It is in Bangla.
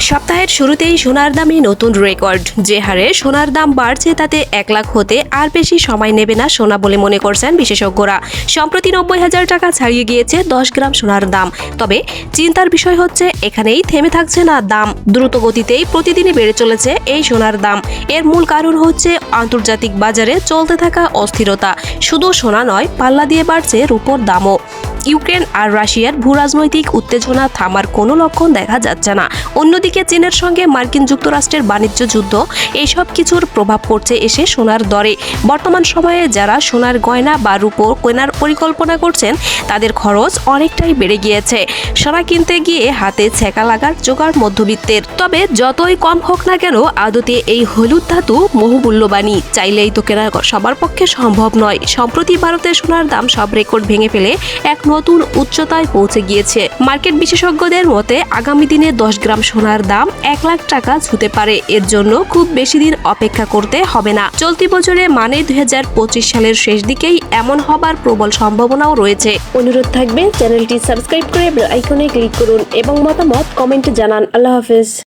সপ্তাহের শুরুতেই সোনার দামে নতুন রেকর্ড। যে হারে সোনার দাম বাড়ছে, তাতে এক লাখ হতে আর বেশি সময় নেবে না সোনা বলে মনে করছেন বিশেষজ্ঞরা। সম্প্রতি নব্বই হাজার টাকা ছাড়িয়ে গিয়েছে দশ গ্রাম সোনার দাম। তবে চিন্তার বিষয় হচ্ছে, এখানেই থেমে থাকছে না দাম। দ্রুত গতিতেই প্রতিদিনই বেড়ে চলেছে এই সোনার দাম। এর মূল কারণ হচ্ছে, আন্তর্জাতিক বাজারে চলতে থাকা অস্থিরতা। শুধু সোনা নয়, পাল্লা দিয়ে বাড়ছে রূপোর দামও। ইউক্রেন আর রাশিয়ার ভূরাজনৈতিক উত্তেজনা থামার কোনো লক্ষণ দেখা যাচ্ছে না। অন্যদিকে চীনের সঙ্গে মার্কিন যুক্তরাষ্ট্রের বাণিজ্য যুদ্ধ এইসব কিছুর প্রভাব পড়ছে এসে সোনার দরে। বর্তমান সময়ে যারা সোনার গয়না বা রূপো কেনার পরিকল্পনা করছেন, তাদের খরচ অনেকটাই বেড়ে গিয়েছে। সোনা কিনতে গিয়ে হাতে ছেঁকা লাগার জোগাড় মধ্যবিত্তের। তবে যতই কম হোক না কেন, আদতে এই হলুদ ধাতু বহুমূল্যবানই চাইলেই তো কেনা সবার পক্ষে সম্ভব নয়। সম্প্রতি ভারতে সোনার দাম সব রেকর্ড ভেঙে ফেলে এক নতুন উচ্চতায় পৌঁছে গিয়েছে। মার্কেট বিশেষজ্ঞদের মতে, আগামী দিনে দশ গ্রাম সোনার দাম এক লাখ টাকা ছুতে পারে। এর জন্য খুব বেশি দিন অপেক্ষা করতে হবে না। চলতি বছরে মানে দুই হাজার পঁচিশ সালের শেষ দিকেই এমন হবার প্রবল সম্ভাবনাও রয়েছে। অনুরোধ থাকবে, চ্যানেলটি সাবস্ক্রাইব করে আইকনে ক্লিক করুন এবং মতামত কমেন্টে জানান। আল্লাহ হাফেজ।